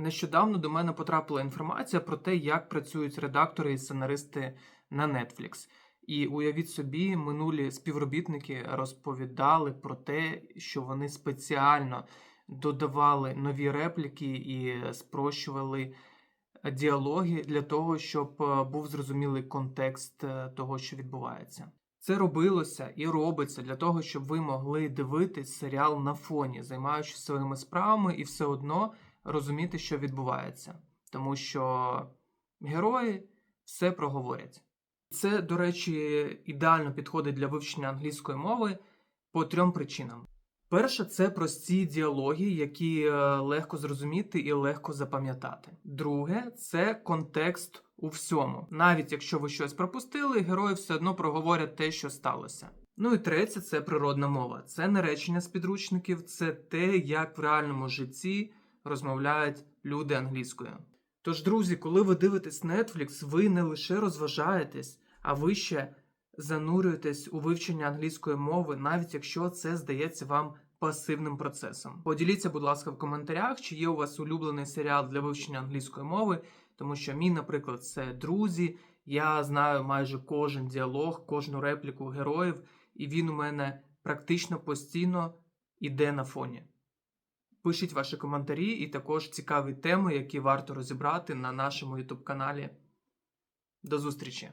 Нещодавно до мене потрапила інформація про те, як працюють редактори і сценаристи на Netflix. І уявіть собі, минулі співробітники розповідали про те, що вони спеціально додавали нові репліки і спрощували діалоги для того, щоб е, був зрозумілий контекст е, того, що відбувається. Це робилося і робиться для того, щоб ви могли дивитись серіал на фоні, займаючись своїми справами, і все одно розуміти, що відбувається, тому що герої все проговорять. Це, до речі, ідеально підходить для вивчення англійської мови по трьом причинам. Перше, це прості діалоги, які е, легко зрозуміти і легко запам'ятати. Друге, це контекст у всьому. Навіть якщо ви щось пропустили, герої все одно проговорять те, що сталося. Ну і третє, це природна мова. Це не речення з підручників, це те, як в реальному житті розмовляють люди англійською. Тож, друзі, коли ви дивитесь Netflix, ви не лише розважаєтесь, а ви ще занурюєтесь у вивчення англійської мови, навіть якщо це здається вам пасивним процесом. Поділіться, будь ласка, в коментарях, чи є у вас улюблений серіал для вивчення англійської мови, тому що мій, наприклад, це друзі. Я знаю майже кожен діалог, кожну репліку героїв, і він у мене практично постійно іде на фоні. Пишіть ваші коментарі і також цікаві теми, які варто розібрати на нашому YouTube каналі. До зустрічі!